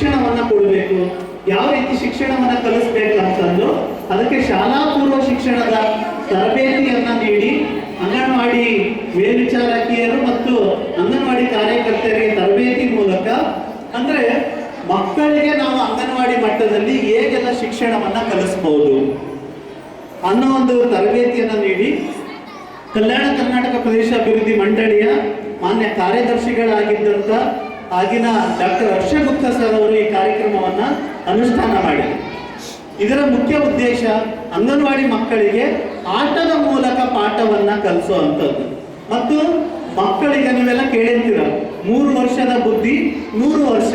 ಶಿಕ್ಷಣವನ್ನ ಕೊಡಬೇಕು. ಯಾವ ರೀತಿ ಶಿಕ್ಷಣವನ್ನ ಕಲಿಸ್ಬೇಕು ಅಂತಂದು ಅದಕ್ಕೆ ಶಾಲಾ ಪೂರ್ವ ಶಿಕ್ಷಣದ ತರಬೇತಿಯನ್ನ ನೀಡಿ ಅಂಗನವಾಡಿ ಮೇಲ್ವಿಚಾರಕಿಯರು ಮತ್ತು ಅಂಗನವಾಡಿ ಕಾರ್ಯಕರ್ತರಿಗೆ ತರಬೇತಿ ಮೂಲಕ ಅಂದ್ರೆ ಮಕ್ಕಳಿಗೆ ನಾವು ಅಂಗನವಾಡಿ ಮಟ್ಟದಲ್ಲಿ ಹೇಗೆಲ್ಲ ಶಿಕ್ಷಣವನ್ನ ಕಲಿಸ್ಬೋದು ಅನ್ನೋ ಒಂದು ತರಬೇತಿಯನ್ನು ನೀಡಿ ಕಲ್ಯಾಣ ಕರ್ನಾಟಕ ಪ್ರದೇಶ ಅಭಿವೃದ್ಧಿ ಮಂಡಳಿಯ ಮಾನ್ಯ ಕಾರ್ಯದರ್ಶಿಗಳಾಗಿದ್ದಂಥ ಆಗಿನ ಡಾಕ್ಟರ್ ಅಕ್ಷಯ್ ಸರ್ ಅವರು ಈ ಕಾರ್ಯಕ್ರಮವನ್ನ ಅನುಷ್ಠಾನ ಮಾಡಿದರು. ಇದರ ಮುಖ್ಯ ಉದ್ದೇಶ ಅಂಗನವಾಡಿ ಮಕ್ಕಳಿಗೆ ಆಟದ ಮೂಲಕ ಪಾಠವನ್ನ ಕಲಿಸುವಂಥದ್ದು. ಮತ್ತು ಮಕ್ಕಳಿಗೆ ನೀವೆಲ್ಲ ಕೇಳಿರ್ತೀರ, ಮೂರು ವರ್ಷದ ಬುದ್ಧಿ, ನೂರು ವರ್ಷ.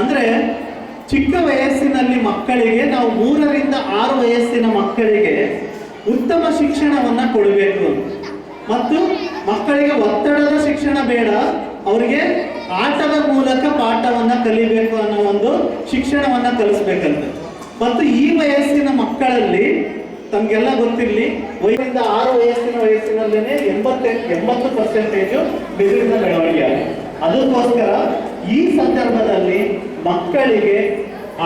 ಅಂದ್ರೆ ಚಿಕ್ಕ ವಯಸ್ಸಿನಲ್ಲಿ ಮಕ್ಕಳಿಗೆ ನಾವು ಮೂರರಿಂದ ಆರು ವಯಸ್ಸಿನ ಮಕ್ಕಳಿಗೆ ಉತ್ತಮ ಶಿಕ್ಷಣವನ್ನ ಕೊಡಬೇಕು ಮತ್ತು ಮಕ್ಕಳಿಗೆ ಒತ್ತಡದ ಶಿಕ್ಷಣ ಬೇಡ, ಅವರಿಗೆ ಆಟದ ಮೂಲಕ ಪಾಠವನ್ನ ಕಲಿಬೇಕು ಅನ್ನೋ ಒಂದು ಶಿಕ್ಷಣವನ್ನ ಕಲಿಸ್ಬೇಕಂತ ಮತ್ತು ಈ ವಯಸ್ಸಿನ ಮಕ್ಕಳಲ್ಲಿ, ತಮ್ಗೆಲ್ಲ ಗೊತ್ತಿರಲಿ ವಯಸ್ಸಿಂದ ಆರು ವಯಸ್ಸಿನ ವಯಸ್ಸಿನಲ್ಲೇನೆ ಎಂಬತ್ತೆ, ಎಂಬತ್ತು ಪರ್ಸೆಂಟೇಜು ಬೆದರಿನ ಬೆಳವಣಿಗೆ. ಅದಕ್ಕೋಸ್ಕರ ಈ ಸಂದರ್ಭದಲ್ಲಿ ಮಕ್ಕಳಿಗೆ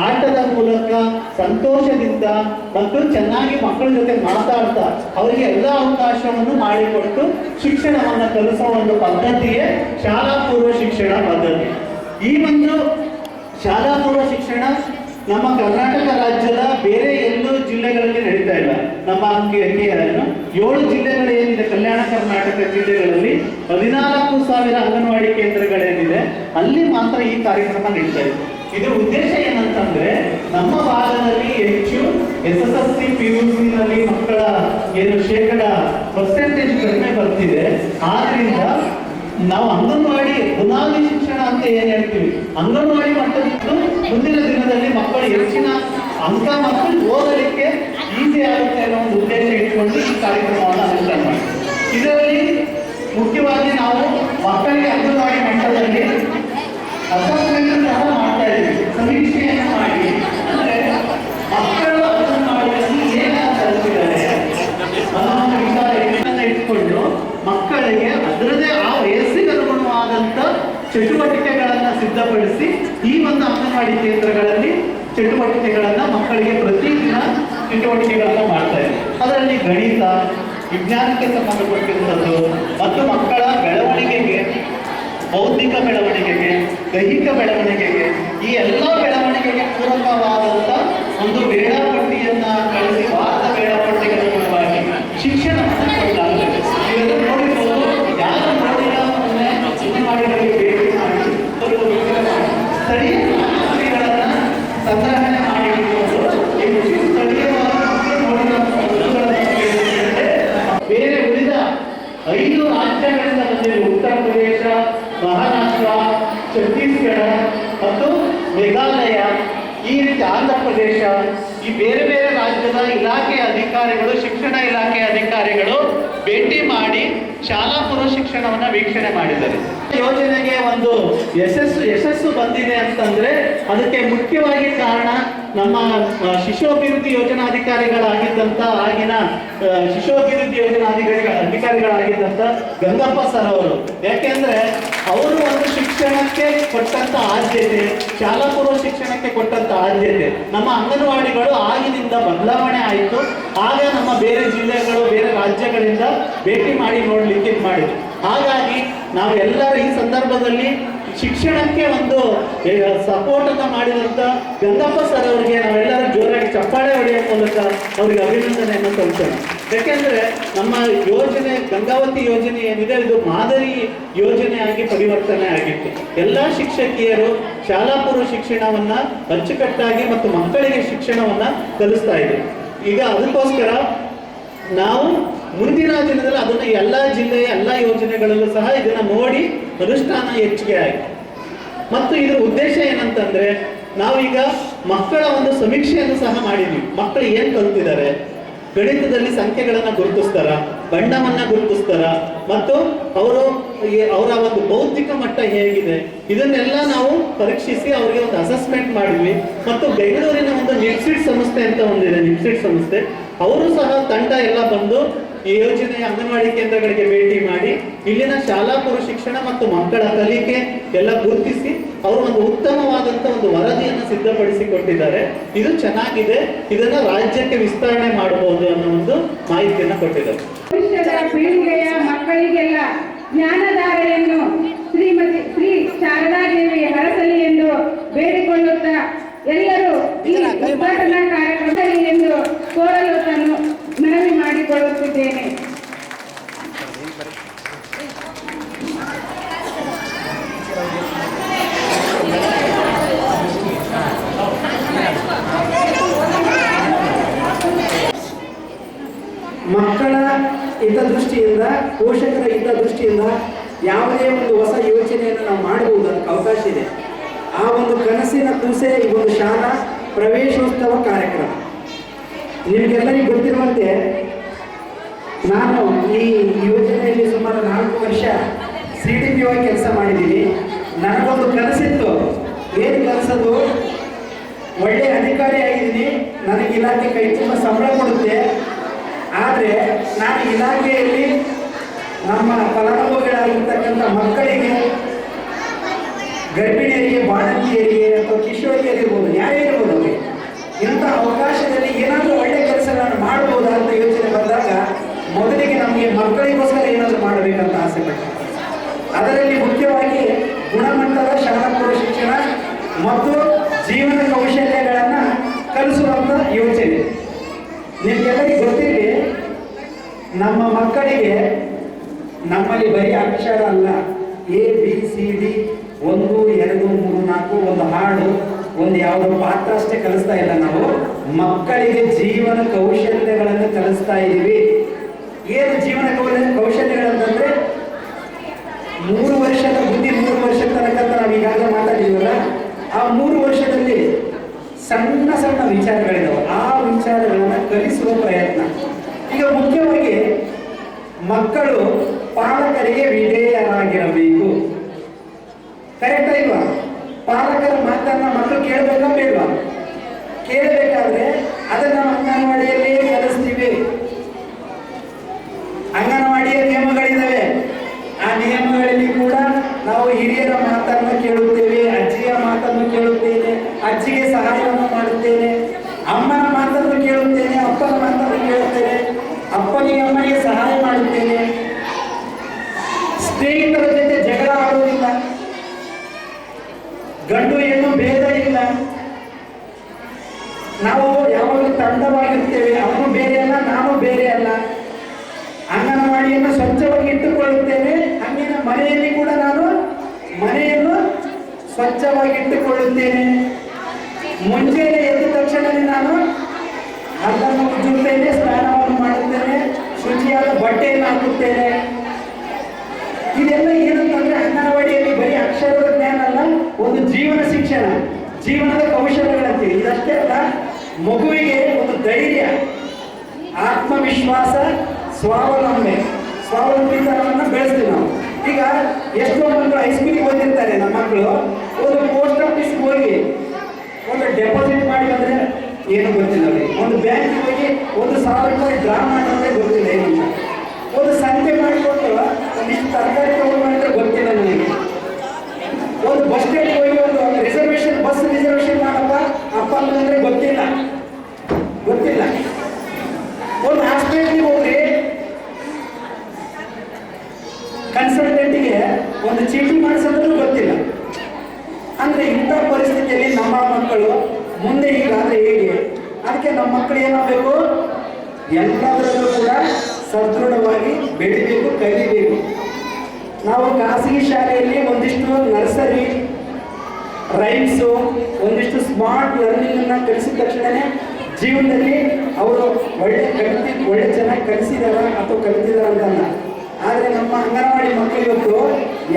ಆಟದ ಮೂಲಕ ಸಂತೋಷದಿಂದ ಮತ್ತು ಚೆನ್ನಾಗಿ ಮಕ್ಕಳ ಜೊತೆ ಮಾತಾಡ್ತಾ ಅವರಿಗೆ ಎಲ್ಲ ಅವಕಾಶವನ್ನು ಮಾಡಿಕೊಟ್ಟು ಶಿಕ್ಷಣವನ್ನು ಕಲಿಸುವ ಒಂದು ಪದ್ಧತಿಯೇ ಶಾಲಾ ಪೂರ್ವ ಶಿಕ್ಷಣ ಪದ್ಧತಿ. ಈ ಒಂದು ಶಾಲಾ ಪೂರ್ವ ಶಿಕ್ಷಣ ನಮ್ಮ ಕರ್ನಾಟಕ ರಾಜ್ಯದ ಬೇರೆ ಎಲ್ಲೂ ಜಿಲ್ಲೆಗಳಲ್ಲಿ ನಡೀತಾ ಇಲ್ಲ. ನಮ್ಮ ಅಂಕಿಯನ್ನು ಏಳು ಜಿಲ್ಲೆಗಳು ಏನಿದೆ ಕಲ್ಯಾಣ ಕರ್ನಾಟಕ ಜಿಲ್ಲೆಗಳಲ್ಲಿ ಹದಿನಾಲ್ಕು ಸಾವಿರ ಅಂಗನವಾಡಿ ಕೇಂದ್ರಗಳೇನಿದೆ, ಅಲ್ಲಿ ಮಾತ್ರ ಈ ಕಾರ್ಯಕ್ರಮ ನಡೀತಾ ಇದೆ. ಇದರ ಉದ್ದೇಶ ಏನಂತಂದ್ರೆ, ನಮ್ಮ ಭಾಗದಲ್ಲಿ ಹೆಚ್ಚು S S L C, P U C ನಲ್ಲಿ ಮಕ್ಕಳ ಏನು ಶೇಕಡ ಪರ್ಸೆಂಟೇಜ್ ಕಡಿಮೆ ಬರ್ತಿದೆ. ಆದ್ರಿಂದ ನಾವು ಅಂಗನವಾಡಿ ಬುನಾದಿ ಶಿಕ್ಷಣ ಅಂತ ಏನ್ ಹೇಳ್ತೀವಿ? ಅಂಗನವಾಡಿ ಮಟ್ಟದ್ದು ಮುಂದಿನ ದಿನದಲ್ಲಿ ಮಕ್ಕಳು ಹೆಚ್ಚಿನ ಅಂಕ ಮತ್ತು ಓದಲಿಕ್ಕೆ ಈಸಿ ಆಗುತ್ತೆ ಅನ್ನೋ ಒಂದು ಉದ್ದೇಶ ಇಟ್ಕೊಂಡು ಈ ಕಾರ್ಯಕ್ರಮವನ್ನು ಅನುಷ್ಠಾನ ಮಾಡ್ತೀವಿ. ಇದರಲ್ಲಿ ಮುಖ್ಯವಾಗಿ ನಾವು ಮಕ್ಕಳಿಗೆ ಅಂಗನವಾಡಿ ಮಟ್ಟದಲ್ಲಿ ಅಸೆಸ್ಮೆಂಟ್ ಸಹ ಮಾಡ್ತಾ ಇದ್ದೀವಿ ಸಮೀಕ್ಷೆಯನ್ನು ಮಾಡಿ. ಅಂದರೆ ಮಕ್ಕಳು ಅಂಗನವಾಡಿಯಲ್ಲಿ ಏನೆಲ್ಲ ಕಲಿತಿದ್ದಾರೆ ಅನ್ನೋ ಒಂದು ವಿಚಾರವನ್ನು ಇಟ್ಕೊಂಡು ಮಕ್ಕಳಿಗೆ ಅದರದೇ ಆ ವಯಸ್ಸಿಗೆ ಅನುಗುಣವಾದಂಥ ಚಟುವಟಿಕೆಗಳನ್ನ ಸಿದ್ಧಪಡಿಸಿ ಈ ಒಂದು ಅಂಗನವಾಡಿ ಕೇಂದ್ರಗಳಲ್ಲಿ ಚಟುವಟಿಕೆಗಳನ್ನು ಮಕ್ಕಳಿಗೆ ಪ್ರತಿದಿನ ಚಟುವಟಿಕೆಗಳನ್ನು ಮಾಡ್ತಾ ಅದರಲ್ಲಿ ಗಣಿತ, ವಿಜ್ಞಾನಕ್ಕೆ ಸಂಬಂಧಪಟ್ಟಿರುವಂಥದ್ದು ಮತ್ತು ಮಕ್ಕಳ ಬೆಳವಣಿಗೆಗೆ ದೈಹಿಕ ಬೆಳವಣಿಗೆಗೆ ಈ ಎಲ್ಲ ಬೆಳವಣಿಗೆಗೆ ಪೂರಕವಾದಂತ ಒಂದು ವೇಳಾಪಟ್ಟಿಯನ್ನ ಕಳಿಸಿ ವಾರದ ವೇಳಾಪಟ್ಟಿಗೆ ಅನುಗುಣವಾಗಿ ಶಿಕ್ಷಣವನ್ನು ಕೊಡಲಾಗುತ್ತದೆ ಇವೆಲ್ಲ ನೋಡಿರ್ಬೋದು ಯಾರು ನೋಡಿಲ್ಲ ಮೊನ್ನೆ ಅಂಗನವಾಡಿಗಳಿಗೆ ಭೇಟಿ ಮಾಡಿ ಸ್ವಲ್ಪ ವಿಚಾರ ಮಾಡಿ ಸ್ಥಳೀಯ ಸಾಮಗ್ರಿಗಳನ್ನ ಸಂಗ್ರಹಣೆ ಮಾಡಿ ಇಟ್ಕೊಂಡು ಹೆಚ್ಚು ಸ್ಥಳೀಯವಾಗಿ ನೋಡಿದ ವಸ್ತುಗಳನ್ನ ಸೇರಿಸಿದ್ರೆ ಬೇರೆ ಉಳಿದ ಐದು ರಾಜ್ಯಗಳಿಂದ ಬಂದಿರುವ ಉತ್ತರ ಪ್ರದೇಶ ಮಹಾರಾಷ್ಟ್ರ ಛತ್ತೀಸ್ಗಢ ಮತ್ತು ಮೇಘಾಲಯ ಈ ರೀತಿ ಆಂಧ್ರ ಪ್ರದೇಶ ಈ ಬೇರೆ ಬೇರೆ ರಾಜ್ಯದ ಇಲಾಖೆಯ ಅಧಿಕಾರಿಗಳು ಶಿಕ್ಷಣ ಇಲಾಖೆಯ ಅಧಿಕಾರಿಗಳು ಭೇಟಿ ಮಾಡಿ ಶಾಲಾ ಪೂರ್ವ ಶಿಕ್ಷಣವನ್ನ ವೀಕ್ಷಣೆ ಮಾಡಿದ್ದಾರೆ. ಯೋಜನೆಗೆ ಒಂದು ಯಶಸ್ಸು ಯಶಸ್ಸು ಬಂದಿದೆ ಅಂತಂದ್ರೆ ಅದಕ್ಕೆ ಮುಖ್ಯವಾಗಿ ಕಾರಣ ನಮ್ಮ ಶಿಶು ಅಭಿವೃದ್ಧಿ ಯೋಜನಾಧಿಕಾರಿಗಳಾಗಿದ್ದಂತ ಆಗಿನ ಶಿಶು ಅಭಿವೃದ್ಧಿ ಅಧಿಕಾರಿಗಳಾಗಿದ್ದಂತ ಗಂಗಪ್ಪ ಸರ್ ಅವರು. ಯಾಕೆಂದ್ರೆ ಅವರು ಒಂದು ಶಿಕ್ಷಣಕ್ಕೆ ಕೊಟ್ಟಂತ ಆದ್ಯತೆ ಶಾಲಾ ಪೂರ್ವ ಶಿಕ್ಷಣಕ್ಕೆ ಕೊಟ್ಟಂತ ಆದ್ಯತೆ. ನಮ್ಮ ಅಂಗನವಾಡಿಗಳು ಆಗಿನಿಂದ ಬದಲಾವಣೆ ಆಯಿತು. ಆಗ ನಮ್ಮ ಬೇರೆ ಜಿಲ್ಲೆಗಳು, ಬೇರೆ ರಾಜ್ಯಗಳಿಂದ ಭೇಟಿ ಮಾಡಿ ನೋಡ್ಲಿಕ್ಕೆ ಮಾಡಿದ್ರು. ಹಾಗಾಗಿ ನಾವೆಲ್ಲರೂ ಈ ಸಂದರ್ಭದಲ್ಲಿ ಶಿಕ್ಷಣಕ್ಕೆ ಒಂದು ಸಪೋರ್ಟ್ ಅನ್ನ ಮಾಡಿದಂತ ಗಂಗಪ್ಪ ಸರ್ ಅವರಿಗೆ ನಾವೆಲ್ಲರೂ ಜೋರಾಗಿ ಚಪ್ಪಾಳೆ ಹೊಡೆಯುವ ಮೂಲಕ ಅವರಿಗೆ ಅಭಿನಂದನೆಯನ್ನು ಸಲ್ಲಿಸೋಣ. ಯಾಕೆಂದ್ರೆ ನಮ್ಮ ಯೋಜನೆ, ಗಂಗಾವತಿ ಯೋಜನೆ ಏನಿದೆ, ಇದು ಮಾದರಿ ಯೋಜನೆಯಾಗಿ ಪರಿವರ್ತನೆ ಆಗಿತ್ತು. ಎಲ್ಲ ಶಿಕ್ಷಕಿಯರು ಶಾಲಾ ಪೂರ್ವ ಶಿಕ್ಷಣವನ್ನ ಅಚ್ಚುಕಟ್ಟಾಗಿ ಮತ್ತು ಮಕ್ಕಳಿಗೆ ಶಿಕ್ಷಣವನ್ನ ಕಲಿಸ್ತಾ ಇದೆ ಈಗ ಅದಕ್ಕೋಸ್ಕರ ನಾವು ಮುಂದಿನ ದಿನದಲ್ಲಿ ಅದನ್ನು ಎಲ್ಲ ಜಿಲ್ಲೆಯ ಎಲ್ಲ ಯೋಜನೆಗಳಲ್ಲೂ ಸಹ ಇದನ್ನು ನೋಡಿ ಅನುಷ್ಠಾನ ಹೆಚ್ಚಿಗೆ ಆಯಿತು. ಮತ್ತು ಇದರ ಉದ್ದೇಶ ಏನಂತಂದ್ರೆ, ನಾವೀಗ ಮಕ್ಕಳ ಒಂದು ಸಮೀಕ್ಷೆಯನ್ನು ಸಹ ಮಾಡಿದ್ವಿ. ಮಕ್ಕಳು ಏನ್ ಕಲ್ತಿದ್ದಾರೆ? ಗಣಿತದಲ್ಲಿ ಸಂಖ್ಯೆಗಳನ್ನು ಗುರುತಿಸ್ತಾರ? ಬಣ್ಣವನ್ನ ಗುರುತಿಸ್ತಾರ? ಮತ್ತು ಅವರು ಅವರ ಒಂದು ಬೌದ್ಧಿಕ ಮಟ್ಟ ಹೇಗಿದೆ? ಇದನ್ನೆಲ್ಲ ನಾವು ಪರೀಕ್ಷಿಸಿ ಅವರಿಗೆ ಒಂದು ಅಸೆಸ್ಮೆಂಟ್ ಮಾಡಿದ್ವಿ. ಮತ್ತು ಬೆಂಗಳೂರಿನ ಒಂದು ನಿಪ್ಸಿಡ್ ಸಂಸ್ಥೆ ಅಂತ ಒಂದಿದೆ ನಿಪ್ಸಿಡ್ ಸಂಸ್ಥೆ. ಅವರು ಸಹ ತಂಡ ಎಲ್ಲ ಬಂದು ಈ ಯೋಜನೆಯ ಅಂಗನವಾಡಿ ಕೇಂದ್ರಗಳಿಗೆ ಭೇಟಿ ಮಾಡಿ ಇಲ್ಲಿನ ಶಾಲಾ ಪೂರ್ವ ಶಿಕ್ಷಣ ಮತ್ತು ಮಕ್ಕಳ ಕಲಿಕೆ ಎಲ್ಲ ಗುರುತಿಸಿ ಅವರು ಒಂದು ಉತ್ತಮವಾದಂತ ಒಂದು ವರದಿಯನ್ನು ಸಿದ್ಧಪಡಿಸಿಕೊಟ್ಟಿದ್ದಾರೆ. ಇದು ಚೆನ್ನಾಗಿದೆ. ಇದನ್ನ ರಾಜ್ಯಕ್ಕೆ ವಿಸ್ತರಣೆ ಮಾಡಬಹುದು ಅನ್ನೋ ಒಂದು ಮಾಹಿತಿಯನ್ನು ಕೊಟ್ಟಿದ್ದಾರೆ. ಪೀಳಿಗೆಯ ಮಕ್ಕಳಿಗೆಲ್ಲ ಜ್ಞಾನಧಾರೆಯನ್ನು ಶ್ರೀಮತಿ ಶ್ರೀ ಶಾರದಾದೇವಿ ಹರಸಲಿ ಎಂದು ಬೇಡಿಕೊಳ್ಳುತ್ತಾ ಎಲ್ಲರೂ ಈ ಉದ್ಘಾಟನಾ ಕಾರ್ಯಕ್ರಮದಲ್ಲಿ ಎಂದು ಕೋರಲು ಮನವಿ ಮಾಡಿಕೊಳ್ಳುತ್ತಿದ್ದೇನೆ. ಮಕ್ಕಳ ಹಿತದೃಷ್ಟಿಯಿಂದ, ಪೋಷಕರ ಹಿತದೃಷ್ಟಿಯಿಂದ ಯಾವುದೇ ಒಂದು ಹೊಸ ಯೋಚನೆಯನ್ನು ನಾವು ಮಾಡಬಹುದು ಅದಕ್ಕೆ ಅವಕಾಶ ಇದೆ. ಆ ಒಂದು ಕನಸಿನ ಕೂಸೆ, ಈ ಒಂದು ಶಾಲಾ ಪ್ರವೇಶೋತ್ಸವ ಕಾರ್ಯಕ್ರಮ. ನಿಮಗೆಲ್ಲರಿಗೂ ಗೊತ್ತಿರುವಂತೆ ನಾನು ಈ ಯೋಜನೆಯಲ್ಲಿ ಸುಮಾರು ನಾಲ್ಕು ವರ್ಷ ಸಿ ಡಿ ಪಿ ಕೆಲಸ ಮಾಡಿದ್ದೀನಿ. ನನಗೊಂದು ಕನಸಿತ್ತು. ಏನು ಕನಸದು? ಒಳ್ಳೆ ಅಧಿಕಾರಿ ಆಗಿದ್ದೀನಿ. ನನಗೆ ಇಲಾಖೆ ಕೈ ತುಂಬ ಸಂಬಳ ಕೊಡುತ್ತೆ. ಆದರೆ ನಾನು ಇಲಾಖೆಯಲ್ಲಿ ನಮ್ಮ ಫಲಾನುಭವಿಗಳಾಗಿರ್ತಕ್ಕಂಥ ಮಕ್ಕಳಿಗೆ, ಗರ್ಭಿಣಿಯರಿಗೆ, ಬಾಣಂತಿಯರಿಗೆ ಅಥವಾ ಕಿಶೋರಿಯರಿರ್ಬೋದು, ಯಾರೇ ಇರ್ಬೋದು ಇಂಥ ಅವಕಾಶದಲ್ಲಿ ಏನಾದರೂ ಒಳ್ಳೆ ಕೆಲಸಗಳನ್ನು ಮಾಡಬಹುದಾ ಅಂತ ಯೋಚನೆ ಬಂದಾಗ ಮೊದಲಿಗೆ ನಮಗೆ ಮಕ್ಕಳಿಗೋಸ್ಕರ ಏನಾದರೂ ಮಾಡಬೇಕಂತ ಆಸೆ ಪಟ್ಟೆ ಅದರಲ್ಲಿ ಮುಖ್ಯವಾಗಿ ಗುಣಮಟ್ಟದ ಶಾಲಾ ಪೂರ್ವ ಶಿಕ್ಷಣ ಮತ್ತು ಜೀವನ ಕೌಶಲ್ಯಗಳನ್ನು ಕಲಿಸುವಂಥ ಯೋಚನೆ. ನಿಮಗೆಲ್ಲರಿಗೂ ಗೊತ್ತಿದೆ ನಮ್ಮ ಮಕ್ಕಳಿಗೆ ನಮ್ಮಲ್ಲಿ ಬರೀ ಅಕ್ಷರ ಅಲ್ಲ ಎ ಬಿ ಸಿ ಡಿ ಒಂದು, ಎರಡು, ಮೂರು, ನಾಲ್ಕು, ಒಂದು ಹಾಡು ಒಂದು ಯಾವುದೋ ಪಾತ್ರ ಅಷ್ಟೇ ಕಲಿಸ್ತಾ ಇಲ್ಲ ನಾವು. ಮಕ್ಕಳಿಗೆ ಜೀವನ ಕೌಶಲ್ಯಗಳನ್ನು ಕಲಿಸ್ತಾ ಇದ್ದೀವಿ ಏನು ಜೀವನ ಕೌಶಲ್ಯಗಳು ಕೌಶಲ್ಯಗಳಂತಂದ್ರೆ ಮೂರು ವರ್ಷದ ಬುದ್ಧಿ ಮೂರು ವರ್ಷ ತನಕ ನಾವು ಈಗಾಗಲೇ ಮಾತಾಡಿದ್ವಲ್ಲ, ಆ ಮೂರು ವರ್ಷದಲ್ಲಿ ಸಣ್ಣ ಸಣ್ಣ ವಿಚಾರಗಳಿದಾವೆ ಆ ವಿಚಾರಗಳನ್ನು ಕಲಿಸುವ ಪ್ರಯತ್ನ ಈಗ ಮುಖ್ಯವಾಗಿ ಮಕ್ಕಳು ಪಾಲಕರಿಗೆ ವಿಧೇಯರಾಗಿರಬೇಕು ಕರೆಕ್ಟ್ ಇಲ್ವಾ ಪಾಲಕರ ಮಾತನ್ನ ಮಕ್ಕಳು ಕೇಳಬೇಕಾ ಬೇಡವಾ ಕೇಳಬೇಕಾದ್ರೆ ಅದನ್ನು ನಾವು ಅಂಗನವಾಡಿಯಲ್ಲಿ ಕಲಿಸ್ತೀವಿ. ಅಂಗನವಾಡಿಯ ನಿಯಮಗಳಿದ್ದಾವೆ ಆ ನಿಯಮಗಳಲ್ಲಿ ಕೂಡ ನಾವು ಹಿರಿಯರ ಮಾತನ್ನು ಕೇಳುತ್ತೇವೆ, ಅಜ್ಜಿಯ ಮಾತನ್ನು ಕೇಳುತ್ತೇನೆ, ಅಜ್ಜಿಗೆ ಸಹಾಯವನ್ನು ಮಾಡುತ್ತೇನೆ, ಅಮ್ಮನ ಮಾತನ್ನು ಕೇಳುತ್ತೇನೆ, ಅಪ್ಪನ ಮಾತನ್ನು ಕೇಳುತ್ತೇನೆ, ಅಪ್ಪನಿಗೆ ಅಮ್ಮನಿಗೆ ಸಹಾಯ ಮಾಡುತ್ತೇನೆ. ಸ್ನೇಹಿತರ ಜೊತೆ ಜಗಳ ಆಡುವುದಿಲ್ಲ ಗಂಡು ಹೆಣ್ಣು ಭೇದ ಇಲ್ಲ ನಾವು ಯಾವಾಗಲೂ ತಂಡವಾಗಿರ್ತೇವೆ ಅವನು ಬೇರೆ ಅಲ್ಲ ನಾನು ಬೇರೆ ಅಲ್ಲ ಅಂಗನವಾಡಿಯನ್ನು ಸ್ವಚ್ಛವಾಗಿ ಇಟ್ಟುಕೊಳ್ಳುತ್ತೇನೆ ಹಂಗೇನ ಮನೆಯಲ್ಲಿ ಕೂಡ ನಾನು ಮನೆಯನ್ನು ಸ್ವಚ್ಛವಾಗಿ ಇಟ್ಟುಕೊಳ್ಳುತ್ತೇನೆ ಮುಂಜಾನೆ ಎದ್ದ ತಕ್ಷಣವೇ ನಾನು ಹಲ್ಲನ್ನು ಉಜ್ಜುತ್ತೇನೆ ಸ್ನಾನವನ್ನು ಮಾಡುತ್ತೇನೆ, ಶುಚಿಯಾದ ಬಟ್ಟೆಯನ್ನು ಹಾಕುತ್ತೇನೆ. ಇದೆಲ್ಲ ಏನಂತಂದ್ರೆ ಅಂಗನವಾಡಿಯಲ್ಲಿ ಬರೀ ಅಕ್ಷರಗಳ ಜ್ಞಾನ ಅಲ್ಲ, ಒಂದು ಜೀವನ ಶಿಕ್ಷಣ, ಜೀವನದ ಕೌಶಲ್ಯಗಳಂತೆ ಇದಷ್ಟೇ ಅಲ್ಲ, ಮಗುವಿಗೆ ಒಂದು ಧೈರ್ಯ, ಆತ್ಮವಿಶ್ವಾಸ ಸ್ವಾವಲಂಬನೆ ಸ್ವಾವಲಂಬಿತನವನ್ನು ಬೆಳೆಸ್ತೀವಿ ನಾವು. ಈಗ ಎಷ್ಟೋ ಮಕ್ಕಳು ಹೈಸ್ಕೂಲಿಗೆ ಓದಿರ್ತಾರೆ ನಮ್ಮ ಮಕ್ಕಳು. ಒಂದು ಪೋಸ್ಟ್ ಆಫೀಸ್ಗೆ ಹೋಗಿ ಒಂದು ಡೆಪಾಸಿಟ್ ಮಾಡಿ ಬಂದ್ರೆ ಏನು ಗೊತ್ತಿಲ್ಲ ಅವ್ರಿಗೆ. ಒಂದು ಬ್ಯಾಂಕಿಗೆ ಹೋಗಿ ಒಂದು ಸಾವಿರ ರೂಪಾಯಿ ಡ್ರಾ ಮಾಡಿದ್ರೆ ಗೊತ್ತಿಲ್ಲ ಏನಿಲ್ಲ ಒಂದು ಸಂಖ್ಯೆ ಮಾಡಿಕೊಟ್ಟು ಒಂದಿಷ್ಟು ತರಕಾರಿ ತಗೊಂಡು ಮಾಡಿದ್ರೆ ಗೊತ್ತಿಲ್ಲ ನನಗೆ. ಒಂದು ಬಸ್ ಸ್ಟ್ಯಾಂಡ್ ಹೋಗಿ ಒಂದು ರಿಸರ್ವೇಶನ್ ಬಸ್ ರಿಸರ್ವೇಶನ್ ಮಾಡಪ್ಪ, ಅಪ್ಪ ಅಂದ್ರೆ ಗೊತ್ತಿಲ್ಲ. ಗೊತ್ತಿಲ್ಲ. ಒಂದು ಹಾಸ್ಪಿಟ್ಲಿಗೆ ಹೋಗ್ರಿ. ಕನ್ಸಲ್ಟೆಂಟಿಗೆ ಒಂದು ಚೀಟಿ ಮಾಡಿಸೋದ್ರೂ ಗೊತ್ತಿಲ್ಲ. ಅಂದ್ರೆ ಇಂಥ ಪರಿಸ್ಥಿತಿಯಲ್ಲಿ ನಮ್ಮ ಮಕ್ಕಳು ಮುಂದೆ ಈಗಾದ್ರೆ ಹೇಗೆ? ಅದಕ್ಕೆ ನಮ್ಮ ಮಕ್ಕಳು ಏನಾಗಬೇಕು ಎಲ್ಲದರಲ್ಲೂ ಕೂಡ ಸದೃಢವಾಗಿ ಬೆಳಿಬೇಕು, ಕಲಿಬೇಕು. ನಾವು ಖಾಸಗಿ ಶಾಲೆಯಲ್ಲಿ ಒಂದಿಷ್ಟು ನರ್ಸರಿ ರೈಮ್ಸು ಒಂದಿಷ್ಟು ಸ್ಮಾರ್ಟ್ ಲರ್ನಿಂಗನ್ನು ಕಲಿಸಿದ ತಕ್ಷಣವೇ ಜೀವನದಲ್ಲಿ ಅವರು ಒಳ್ಳೆ ಕಲಿತಿ, ಒಳ್ಳೆ ಚೆನ್ನಾಗಿ ಕಲಿಸಿದಾರ ಅಥವಾ ಕಲಿತಿದಾರ ಅಂತಲ್ಲ ಆದರೆ ನಮ್ಮ ಅಂಗನವಾಡಿ ಮಕ್ಕಳಿವತ್ತು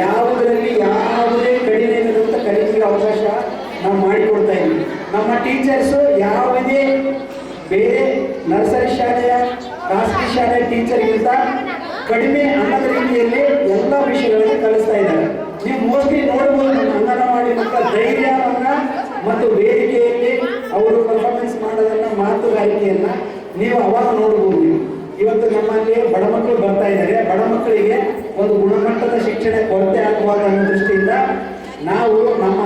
ಯಾವುದರಲ್ಲಿ ಯಾವುದೇ ಕಡಿಮೆ ಇರೋದಂತ ಕಲಿಕೆಗೆ ಅವಕಾಶ ನಾವು ಮಾಡಿಕೊಡ್ತಾ ಇದ್ದೀವಿ. ನಮ್ಮ ಟೀಚರ್ಸು ಯಾವುದೇ ಬೇರೆ ನರ್ಸರಿ ಶಾಲೆಯ, ಖಾಸಗಿ ಶಾಲೆಯ ಟೀಚರ್ಗಿಂತ ಕಡಿಮೆ ಅನ್ನದ ರೀತಿಯಲ್ಲಿ ಎಲ್ಲ ವಿಷಯಗಳನ್ನು ಕಲಿಸ್ತಾ ಇದ್ದಾರೆ. ನೀವು ಮೋಸ್ಟ್ಲಿ ನೋಡ್ಬೋದು ನಮ್ಮ ಅಂಗನವಾಡಿ ಮಕ್ಕಳ ಧೈರ್ಯವನ್ನು ಮತ್ತು ವೇದಿಕೆಯಲ್ಲಿ ಅವರು ಪರ್ಫಾರ್ಮೆನ್ಸ್ ಮಾಡೋದನ್ನು ಮಾತುಗಾರಿಕೆಯನ್ನು ನೀವು ಅವಾಗ ನೋಡ್ಬೋದು ಇವತ್ತು ನಮ್ಮಲ್ಲಿ ಬಡ ಮಕ್ಕಳು ಬರ್ತಾ ಇದ್ದಾರೆ. ಬಡ ಮಕ್ಕಳಿಗೆ ಒಂದು ಗುಣಮಟ್ಟದ ಶಿಕ್ಷಣ ಕೊರತೆ ಆಗಬಾರ್ದು ಅನ್ನೋ ದೃಷ್ಟಿಯಿಂದ ನಾವು ನಮ್ಮ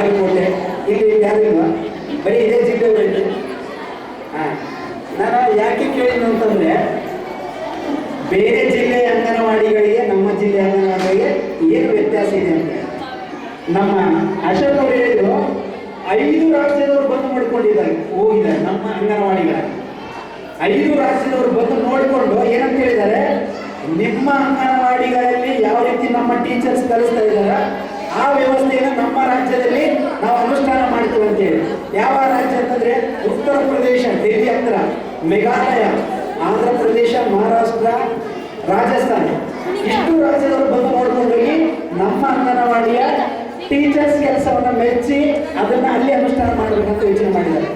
ಬಾಗಲಕೋಟೆ ಇಲ್ಲಿ ಯಾರಿಲ್ಲ ಬರೀ ಇದೇ ಜಿಲ್ಲೆಯಲ್ಲಿ ನಾನು ಯಾಕೆ ಕೇಳಿದ್ದು ಅಂತಂದ್ರೆ, ಬೇರೆ ಜಿಲ್ಲೆ ಅಂಗನವಾಡಿಗಳಿಗೆ, ನಮ್ಮ ಜಿಲ್ಲೆಯ ಅಂಗನವಾಡಿಗಳಿಗೆ ಏನು ವ್ಯತ್ಯಾಸ ಇದೆ ಅಂತ ನಮ್ಮ ಅಶೋಕ್ ಅವರು ಹೇಳಿದ್ರು, ಐದು ರಾಜ್ಯದವರು ಬಂದು ಮಾಡಿಕೊಂಡಿದ್ದಾರೆ ಹೋಗಿದ್ದಾರೆ, ನಮ್ಮ ಅಂಗನವಾಡಿಗಳ ಐದು ರಾಜ್ಯದವರು ಬಂದು ನೋಡಿಕೊಂಡು ಏನಂತ ಹೇಳಿದ್ದಾರೆ, ನಿಮ್ಮ ಅಂಗನವಾಡಿಗಳಲ್ಲಿ ಯಾವ ರೀತಿ ನಮ್ಮ ಟೀಚರ್ಸ್ ಕಲಿಸ್ತಾ ಇದ್ದಾರೆ ಆ ವ್ಯವಸ್ಥೆಯನ್ನು ನಮ್ಮ ರಾಜ್ಯದಲ್ಲಿ ನಾವು ಅನುಷ್ಠಾನ ಮಾಡಿಕೊಳ್ಳುತ್ತೇವೆ ಯಾವ ರಾಜ್ಯ ಅಂತಂದ್ರೆ ಉತ್ತರ ಪ್ರದೇಶ ದೆಹಲಿ ಹತ್ರ, ಮೇಘಾಲಯ, ಆಂಧ್ರ ಪ್ರದೇಶ, ಮಹಾರಾಷ್ಟ್ರ, ರಾಜಸ್ಥಾನ. ಇಷ್ಟು ರಾಜ್ಯದವರು ಬಂದು ನೋಡ್ಕೊಂಡೋಗಿ ನಮ್ಮ ಅಂಗನವಾಡಿಯ ಟೀಚರ್ಸ್ ಕೆಲಸವನ್ನು ಮೆಚ್ಚಿ ಅದನ್ನ ಅಲ್ಲಿ ಅನುಷ್ಠಾನ ಮಾಡಬೇಕಂತ ಯೋಚನೆ ಮಾಡಿದ್ದಾರೆ.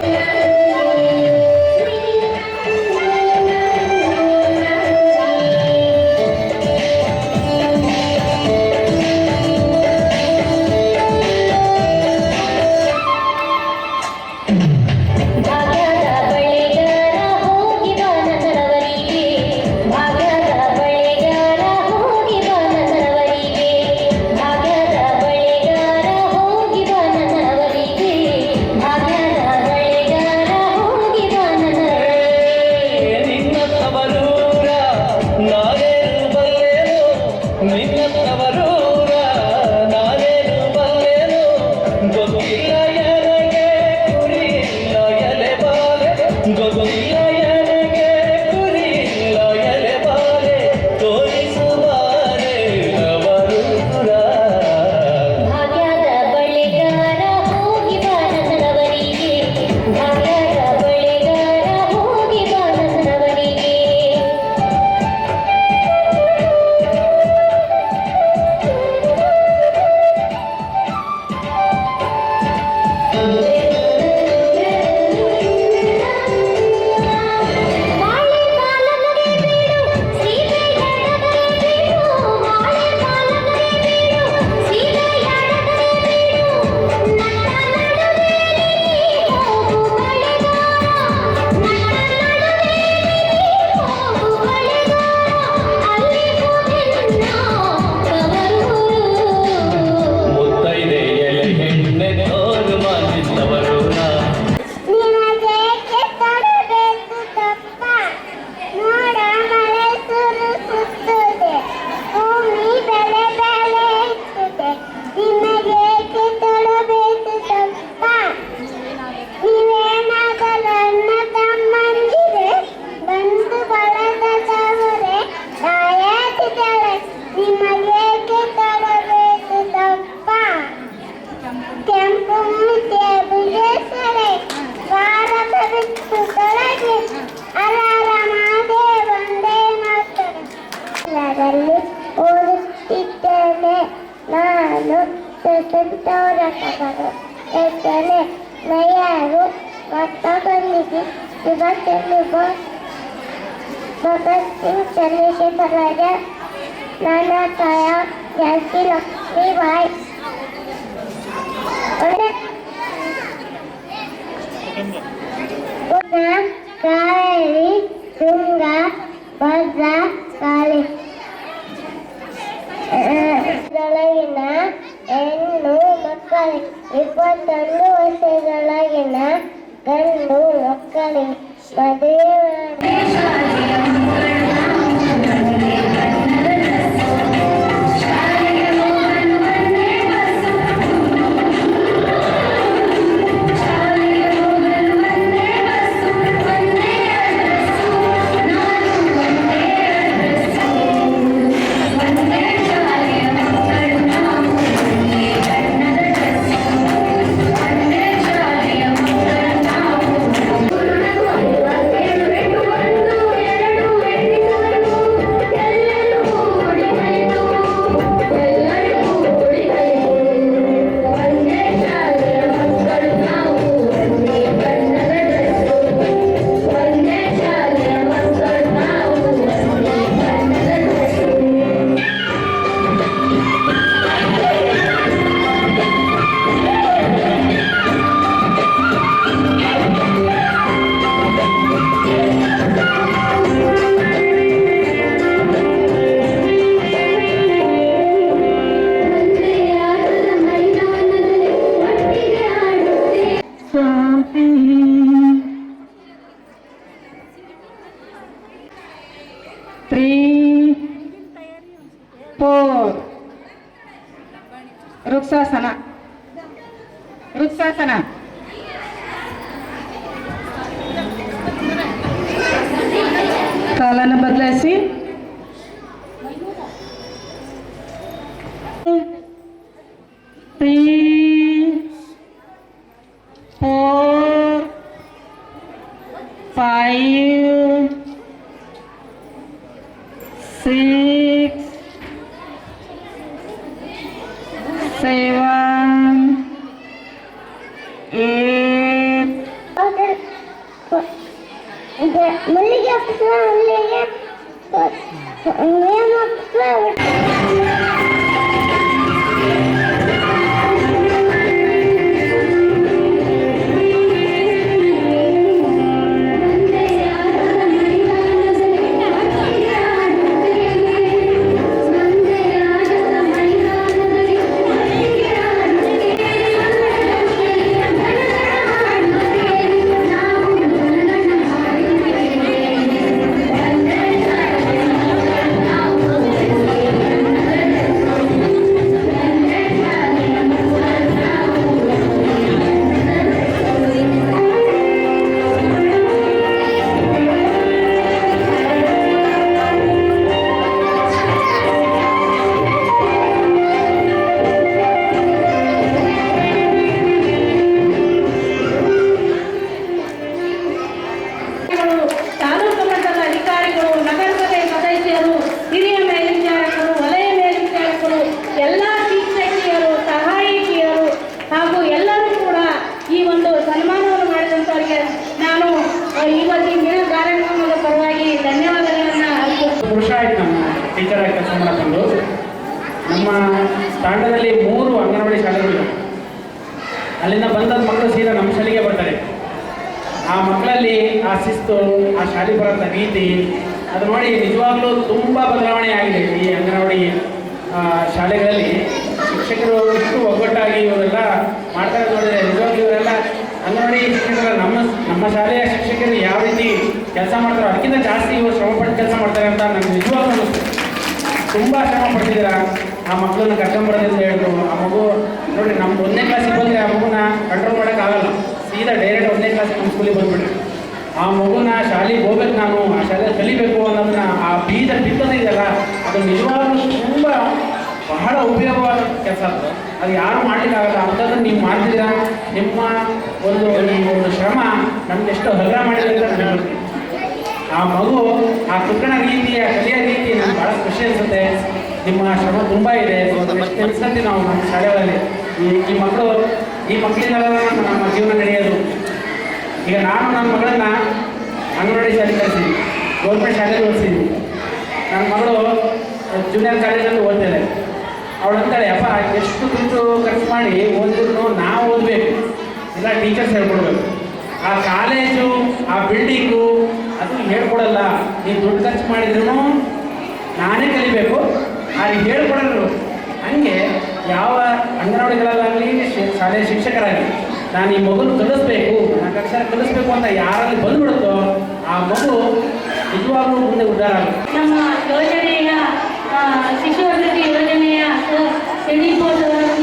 three, four. Ruksasana. Ruksasana. ತಲನ ಬದಲಾಯಿಸಿ ಶಿಕ್ಷಕರ, ನಮ್ಮ ನಮ್ಮ ಶಾಲೆಯ ಶಿಕ್ಷಕರು ಯಾವ ರೀತಿ ಕೆಲಸ ಮಾಡ್ತಾರೋ ಅದಕ್ಕಿಂತ ಜಾಸ್ತಿ ಇವರು ಶ್ರಮಪಟ್ಟು ಕೆಲಸ ಮಾಡ್ತಾರೆ ಅಂತ ನನಗೆ ನಿಜವಾಗ್ಲೂ ಅನಿಸ್ತು. ತುಂಬ ಶ್ರಮ ಪಡ್ತಿದ್ದೀರಾ ಆ ಮಕ್ಕಳನ್ನ ಕರ್ಕೊಂಬರೋದ್ರಿಂದ ಹೇಳಿದ್ರು. ಆ ಮಗು, ನೋಡಿ ನಮ್ಮ ಒಂದನೇ ಕ್ಲಾಸಿಗೆ ಬಂದರೆ ಆ ಮಗುನ ಕಂಟ್ರೋಲ್ ಮಾಡೋಕ್ಕಾಗಲ್ಲ ಸೀದಾ ಡೈರೆಕ್ಟ್ ಒಂದನೇ ಕ್ಲಾಸಿಗೆ ನಮ್ಮ ಸ್ಕೂಲಿಗೆ ಬಂದ್ಬಿಟ್ರಿ. ಆ ಮಗುನ ಶಾಲೆಗೆ ಹೋಗ್ಬೇಕು ನಾನು, ಆ ಶಾಲೆಗೆ ಕಲಿಬೇಕು ಅನ್ನೋದನ್ನ ಆ ಬೀಜ ಇದೆಯಲ್ಲ, ಅದು ನಿಜವಾಗ್ಲೂ ತುಂಬ ಬಹಳ ಉಪಯೋಗವಾದ ಕೆಲಸ ಅದು. ಅದು ಯಾರು ಮಾಡಲಿಕ್ಕಾಗಲ್ಲ ಅಂಥದ್ದು ನೀವು ಮಾಡ್ತಿದ್ದೀರಾ ನಿಮ್ಮ ಒಂದು ಒಂದು ಶ್ರಮ, ನಮ್ಗೆ ಎಷ್ಟು ಹಗುರ ಮಾಡಿದೆ ಅಂತ ನನಗೆ ಆ ಮಗು, ಆ ಕುಕ್ಕಣ ರೀತಿಯ ಕಲಿಯ ರೀತಿ ನಮ್ಗೆ ಭಾಳ ಖುಷಿ ಅನಿಸುತ್ತೆ. ನಿಮ್ಮ ಶ್ರಮ ತುಂಬ ಇದೆ. ಕೆಲಸದಲ್ಲಿ ನಾವು ನಮ್ಮ ಶಾಲೆಗಳಲ್ಲಿ, ಈ ಮಕ್ಕಳು, ಈ ಮಕ್ಕಳಿಂದ ನಮ್ಮ ಜೀವನ ನಡೆಯೋದು. ಈಗ ನಾನು ನನ್ನ ಮಗಳನ್ನ ಅಂಗನವಾಡಿ ಶಾಲೆ ಕಳಿಸಿದ್ದೀನಿ ಗೌರ್ಮೆಂಟ್ ಶಾಲೆಗೆ ಓದಿಸಿದ್ದೀನಿ ನನ್ನ ಮಗಳು ಜೂನಿಯರ್ ಕಾಲೇಜಲ್ಲಿ ಓದ್ತಿದೆ ಅವಳು ಅಂತಾಳೆ, ಅಪ್ಪ, ಎಷ್ಟು ದುಡ್ಡು ಖರ್ಚು ಮಾಡಿ ಓದಿದ್ರು ನಾವು ಓದಬೇಕು. ಇಲ್ಲ ಟೀಚರ್ಸ್ ಹೇಳ್ಕೊಡ್ಬೇಕು. ಆ ಕಾಲೇಜು ಆ ಬಿಲ್ಡಿಂಗು ಅದು ಹೇಳ್ಕೊಡಲ್ಲ. ನೀವು ದುಡ್ಡು ಖರ್ಚು ಮಾಡಿದ್ರು ನಾನೇ ಕಲಿಬೇಕು. ಅಲ್ಲಿ ಹೇಳ್ಕೊಡೋರು ಹಂಗೆ ಯಾವ ಅಂಗನವಾಡಿಗಳಲ್ಲಾಗಲಿ ಶಾಲೆಯ ಶಿಕ್ಷಕರಾಗಲಿ, ನಾನು ಈ ಮಗುನ ಕಲಿಸ್ಬೇಕು, ನನ್ನ ಕಕ್ಷ ಕಲಿಸ್ಬೇಕು ಅಂತ ಯಾರಲ್ಲಿ ಬಂದ್ಬಿಡುತ್ತೋ, ಆ ಮಗು ನಿಜವಾಗ್ಲೂ ಮುಂದೆ ಉದ್ದಾರ ಆಗುತ್ತೆ. ನಮ್ಮ ಯೋಜನೆಯ ಶಿಶು Venimos de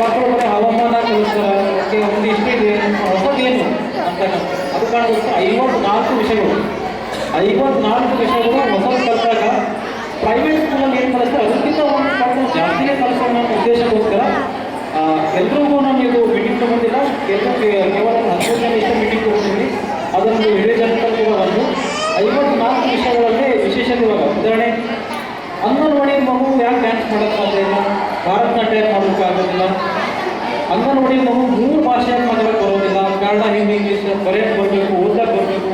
ಮಕ್ಕಳು ಬರೀ ಹವಾಮಾನ ಕಲಿಸ್ತಾರೆ ಒಂದು ಹೊಸದೇನು ಅಂತ ಅದು ಕಾರಣಕ್ಕೋಸ್ಕರ ಐವತ್ನಾಲ್ಕು ವಿಷಯಗಳು. ಐವತ್ನಾಲ್ಕು ವಿಷಯಗಳು ಹೊಸದು ಕಲಿತಾಗ ಪ್ರೈವೇಟ್ ಸ್ಕೂಲಲ್ಲಿ ಏನು ಕಲಿಸ್ತಾರೆ? ಅದಕ್ಕಿಂತ ಒಂದು ಪಾಠ ಜಾಸ್ತಿಯೇ ಕಲಿಸೋಣ ಉದ್ದೇಶಕ್ಕೋಸ್ಕರ ಎಲ್ರಿಗೂ ನಾನು ಇದು ಮೀಟಿಂಗ್ ತಗೊಂಡಿಲ್ಲ. ಎಲ್ಲಕ್ಕೆ ಕೇವಲ ಹತ್ತು ಜನ ಇಷ್ಟು ಮೀಟಿಂಗ್ ತಗೊಂಡಿದ್ವಿ. ಅದನ್ನು ಹಿರಿಯ ಜನತೆ ಕೂಡ ಒಂದು. ಐವತ್ನಾಲ್ಕು ವಿಷಯಗಳಲ್ಲಿ ವಿಶೇಷತೆ ಇವಾಗ. ಉದಾಹರಣೆ, ಅಂಗನವಾಡಿ ಮಗು ಯಾಕೆ ಡ್ಯಾನ್ಸ್ ಮಾಡೋಕ್ಕಾಗಲಿಲ್ಲ ಭಾರತನಾಟ್ಯ ಆಗೋದಿಲ್ಲ ಅಂಗನವಾಡಿ ಮಗು ಮೂರು ಭಾಷೆ ಮಾತಾಡಕ್ಕೆ ಬರೋದಿಲ್ಲ. ಕನ್ನಡ, ಹಿಂದಿ, ಇಂಗ್ಲೀಷ್ ಬರೆಯಕ್ಕೆ ಬರಬೇಕು ಓದಕ್ಕೆ ಬರಬೇಕು.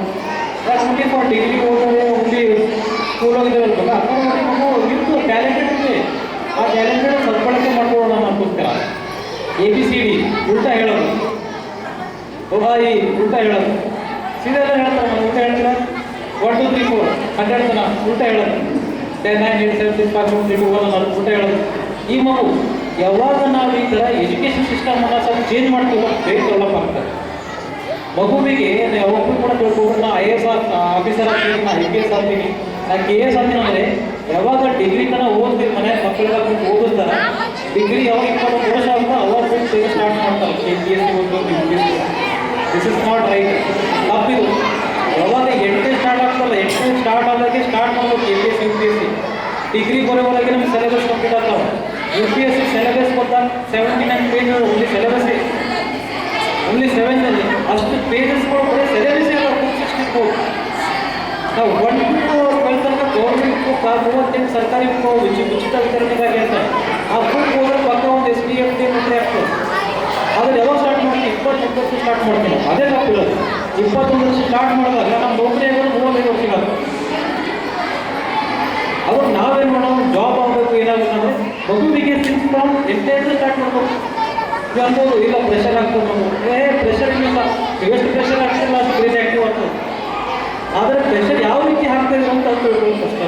ಯಾಕೆ ಫಾರ್ ಡಿಗ್ರಿ ಓದೋದು ಹುಡುಗಿ ಸ್ಕೂಲ್ ಹೋಗಿದ್ದಾರಲ್ಲ ಅಂಗನವಾಡಿ ಮಗು ಇತ್ತು ಟ್ಯಾಲೆಂಟೆಡ್ ಇದೆ. ಆ ಟ್ಯಾಲೆಂಟೆಡ್ ಸದ್ಬಳಕೆ ಮಾಡ್ಕೊಳ್ಳೋಣ ಅನ್ನೋದಕ್ಕೋಸ್ಕರ. ಎ ಬಿ ಸಿ ಡಿ ಉಲ್ಟಾ ಹೇಳೋದು. ಓಹಾಯಿ ಉಲ್ಟಾ ಹೇಳೋದು. ಸೀದಾ ಹೇಳ್ತಾರೆ ನಾನು ಉಲ್ಟಾ ಹೇಳ್ತೀರಾ? One two three four hundred ಜನ ಉಲ್ಟಾ ಹೇಳೋದು. Ten nine eight seven six five four three two one ಅನ್ನೋದು ಉಲ್ಟಾ ಹೇಳೋದು. ಈ ಮಗು ಯಾವಾಗ ನಾವು ಈ ಥರ ಎಜುಕೇಷನ್ ಸಿಸ್ಟಮನ್ನು ಸ್ವಲ್ಪ ಚೇಂಜ್ ಮಾಡ್ತೀವೋ ಬೇಗ ಡೆವಲಪ್ ಆಗ್ತದೆ ಮಗುವಿಗೆ ಯಾವಾಗಲೂ ಕೂಡ ತಿಳ್ಕೊಂಡು ನಾ ಐ ಎಸ್ ಆಫೀಸರ್ ಆಗ್ತೀನಿ ನಾ ಐ ಪಿ ಎಸ್ ಆಗ್ತೀನಿ ನಾ ಕೆ ಎಸ್ ಆಗ್ತೀನಿ ಅಂದರೆ ಯಾವಾಗ ಡಿಗ್ರಿ ತನಕ ಓದ್ತೀವಿ ಮನೆ ಮಕ್ಕಳು ಕೂತು ಓದಿಸ್ತಾರೆ ಡಿಗ್ರಿ ಯಾವಾಗ ಇಪ್ಪತ್ತು ವರ್ಷ ಆಗುತ್ತೋ ಅವಾಗ ಸೇರಿ ಸ್ಟಾರ್ಟ್ ಮಾಡ್ತಾರೆ. K G S is not right ತಪ್ಪಿದು ಯಾವಾಗ ಎಂಟನೇ ಸ್ಟಾರ್ಟ್ ಆಗ್ತಲ್ಲ ಎಂಟನೇ ಸ್ಟಾರ್ಟ್ ಆದಾಗೆ ಸ್ಟಾರ್ಟ್ ಮಾಡೋದು K P S U P S C degree ಬರೋವರೆಗೆ ನಮ್ಗೆ ಸಿಲೆಬಸ್ ಕಂಪ್ಲೀಟ್ ಆಗ್ತಾವೆ. U P S C syllabus ಕೊಟ್ಟಾಗ seventy nine page only syllabus only seven ಅಲ್ಲಿ. ಅಷ್ಟು ಪೇಜಸ್ಗಳು ಬರೀ ಸಿಲೆಬಸ್ ಇಲ್ಲ ಟೂ ಸಿಕ್ಸ್ಟಿ ನಾವು ಒನ್ ಟು ಟ್ವೆಲ್ ತನಕ ಗೌರ್ಮೆಂಟ್ ಬುಕ್ ಮೂವತ್ತೆಂಟು ಸರ್ಕಾರಿ ಬುಕ್ ಉಚಿತ ಉಚಿತ ವಿತರಣೆಗಾಗಿ ಅಂತ. ಆ ಬುಕ್ ಹೋದ್ರೆ ಪಕ್ಕ ಒಂದು ಎಸ್ ಡಿ ಎಫ್ ಡಿ ಮತ್ತೆ ಆಗ್ತದೆ ಆದ್ರೆ ಯಾವಾಗ ಸ್ಟಾರ್ಟ್ ಮಾಡ್ತೀನಿ ಇಪ್ಪತ್ತು ಇಪ್ಪತ್ತು ಸ್ಟಾರ್ಟ್ ಮಾಡ್ತೀನಿ. ಅದೇ ತಪ್ಪಿರೋದು ಇಪ್ಪತ್ತೊಂದು ವರ್ಷ ಸ್ಟಾರ್ಟ್ ಮಾಡಿದಾಗ ನಮ್ಮ ನೌಕರಿ ಆಗೋದು ಮೂವತ್ತೈದು ವರ್ಷ ಅದು ನಾವೇನು ಮಾಡೋದು ಜಾಬ್ ಆಗಬೇಕು ಏನಾಗುತ್ತೆ ಅಂದರೆ ಮಗುವಿಗೆ ಸಿಕ್ಸ್ ಫ್ರಮ್ ಎಂಟೈದು ಸ್ಟಾರ್ಟ್ ಮಾಡ್ಬೋದು ಅನ್ಬೋದು ಇಲ್ಲ ಪ್ರೆಷರ್ ಆಗ್ತದೆ ಏ ಪ್ರೆಷರ್ ಇಲ್ಲ ಎಷ್ಟು ಪ್ರೆಷರ್ ಆಗ್ತಿಲ್ಲ ಅಷ್ಟು ಬೇರೆ ಆ್ಯಕ್ಟಿವ್ ಆಗ್ತದೆ. ಆದರೆ ಪ್ರೆಷರ್ ಯಾವ ರೀತಿ ಹಾಕ್ತಿದ್ರು ಅಂತ ಅದು ತಿಳ್ಕೊಳ್ಳೋದು ಕಷ್ಟ.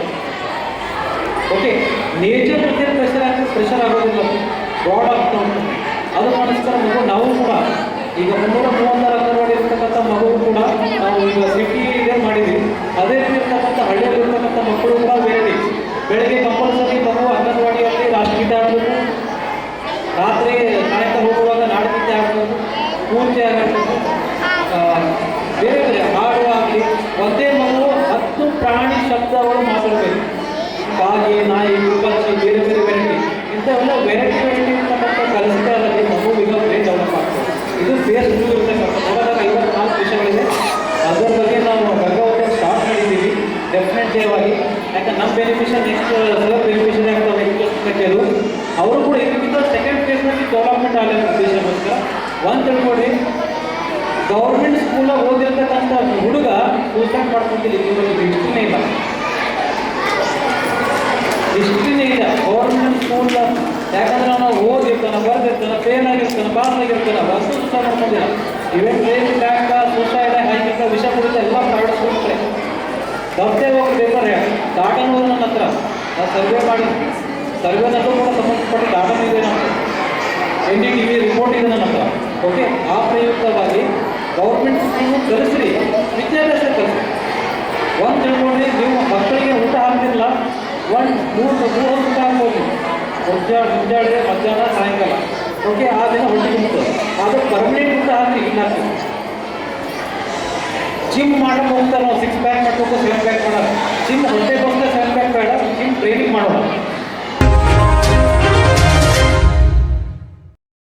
ಓಕೆ ನೇಚರ್ ಬಗ್ಗೆ ಪ್ರೆಷರ್ ಆಗ್ತದೆ ಪ್ರೆಷರ್ ಆಗೋದಿಲ್ಲ. ಬ್ರಾಡ್ ಆಗ್ತಾ ಉಂಟು. ಅದಕ್ಕೋಸ್ಕರ ಮಗು, ನಾವು ಕೂಡ. ಈಗ ಮುನ್ನೂರ ಮೂವತ್ತಾರು ಅಂಗನವಾಡಿ ಇರ್ತಕ್ಕಂಥ ಮಗು ಕೂಡ ನಾವು ಈಗ ಸಿಟಿ ಮಾಡಿದ್ವಿ. ಅದೇ ರೀತಿ ಇರ್ತಕ್ಕಂಥ ಹಳ್ಳಿಯಲ್ಲಿ ಇರ್ತಕ್ಕಂಥ ಮಕ್ಕಳು ಕೂಡ ಬೇರೆ ಬೆಳಗ್ಗೆ ಕಂಪಲ್ಸರಿ ಮಗು ಅಂಗನವಾಡಿಯಲ್ಲಿ ರಾಷ್ಟ್ರಗೀತೆ ಆಡಬೇಕು ರಾತ್ರಿ ಸಾಯಂಕಾಲ ಹೋಗುವಾಗ ನಾಡಗೀತೆ ಆಡಬೇಕು ಪೂರ್ತಿ ಆಗಬೇಕು ಆ, ಬೇರೆ ಬೇರೆ ಹಾಡು ಆಗಲಿ ಒಂದೇ ಮಗು ಹತ್ತು ಪ್ರಾಣಿ ಶಬ್ದಗಳು ಮಾತಾಡಬೇಕು ಕಾಗೆ ನಾಯಿ ಪಕ್ಷಿ ಬೇರೆ ಬೇರೆ ವೆರೈಟಿ ಇಂಥವೆಲ್ಲ ವೆರೈಟಿ ವೆರೈಟಿ ಇರ್ತಕ್ಕಂಥ ಕಲಿಸ್ತಾರಲ್ಲಿ ಮಗುವಿಗೆ ಬ್ರೈನ್ ಡೆವಲಪ್ ಆಗ್ತದೆ. ಇದು ಫೇಸ್ ಟೂ ಇರ್ತಕ್ಕಂಥ ನೋಡೋದಾಗ ಐವತ್ನಾಲ್ಕು ವಿಷಯಗಳಿದೆ. ಅದರ ಬಗ್ಗೆ ನಾವು ಗಂಗಾವತಿ ಸ್ಟಾರ್ಟ್ ಮಾಡಿದ್ದೀವಿ. ಡೆಫಿನೆಟ್ಲಿ ಆಗಿ. ಯಾಕಂದ್ರೆ ನಮ್ಮ ಬೆನಿಫಿಷನ್ ನೆಕ್ಸ್ಟ್ ಸಲ ಬೆನಿಫಿಷನ್ ಆಗ್ತವೆ ಎಕ್ಸ್ಪೆಕ್ಟೆಡು ಅವರು ಕೂಡ ಇದಕ್ಕಿಂತ ಸೆಕೆಂಡ್ ಫೇಸ್ನಲ್ಲಿ ಡೆವಲಪ್ಮೆಂಟ್ ಆಗಲಿ ಉದ್ದೇಶಕ್ಕೋಸ್ಕರ. ಒಂದು ತಿಳ್ಕೊಳ್ಳಿ ಗೌರ್ಮೆಂಟ್ ಸ್ಕೂಲಾಗ ಓದಿರ್ತಕ್ಕಂಥ ಹುಡುಗ ಸೂಸೈಡ್ ಮಾಡ್ಕೊಂತಿಲ್ಲ ಇಲ್ಲಿವರೆಗೆ ಹಿಸ್ಟ್ರಿನೇ ಇಲ್ಲ. ಹಿಸ್ಟ್ರಿನೇ ಇಲ್ಲ ಗೌರ್ಮೆಂಟ್ ಸ್ಕೂಲ್ ಯಾಕಂದ್ರೆ ನಾವು ಓದಿರ್ತಾನೆ, ಬರ್ದಿರ್ತಾನೆ ಫೇಲ್ ಆಗಿರ್ತಾನೆ ಪಾಸ್ ಆಗಿರ್ತಾನೆ ಬಸ್ ಸುತ್ತ ಮಾಡ್ಕೊಂಡಿಲ್ಲ ಇವೆಂಟ್ ರೇಸ್ ಸುತ್ತ ಇದೆ ಹೈಕಿಂಗ್ ವಿಷ ಕುಡಿತ ಎಲ್ಲ ಪ್ರೈವೇಟ್ ಸ್ಕೂಲ್ ಬರ್ತೇ ಹೋಗಿ ಪೇಪರ್ ಡಾಟಾನು ಹೋದ ನನ್ನ ಹತ್ರ. ನಾನು ಸರ್ವೆ ಮಾಡಿ ಸರ್ವೆನಲ್ಲೂ ಕೂಡ ಸಂಬಂಧಪಟ್ಟ ಡಾಟಾನು ಇದೆ ನಮ್ಮ N D T V report ಇದೆ ನನ್ನ ಹತ್ರ. ಓಕೆ ಆ ಪ್ರಯುಕ್ತವಾಗಿ ಗೌರ್ಮೆಂಟ್ ಸ್ಕೂಲ್ ಕಲಿಸ್ರಿ ವಿದ್ಯಾಭ್ಯಾಸ ಕಲಿಸ್ರಿ ಒಂದು ತಿಳ್ಕೊಂಡ್ರೆ ನೀವು ಮಕ್ಕಳಿಗೆ ಊಟ ಹಾಕ್ತಿರಲ್ಲ ಒಂದು ಮೂರು ಮೂರು ಹೊತ್ತು ಊಟ ಹೋಗಿ ಮುಂಜಾನೆ ಮುಂಜಾನೆ ಮಧ್ಯಾಹ್ನ, ಸಾಯಂಕಾಲ. ಓಕೆ ಆ ದಿನ ಹೊಟ್ಟೆ ತುಂಬುತ್ತದೆ ಅದು ಪರ್ಮನೆಂಟ್ ಊಟ ಹಾಕಿ ಇಲ್ಲ ಜಿಮ್ ಮಾಡಕ್ಕೆ ಹೋಗ್ತಾರೆ ನಾವು ಸಿಕ್ಸ್ ಪ್ಯಾಕ್ ಮಾಡ್ಬೇಕು ಸೆವೆನ್ ಪ್ಯಾಕ್ ಮಾಡೋದು ಜಿಮ್ ಹೊಟ್ಟೆಗೋಸ್ಕರ ಸೆವೆನ್ ಪ್ಯಾಕ್ ಬೇಡ ಜಿಮ್ ಟ್ರೈನಿಂಗ್ ಮಾಡೋಣ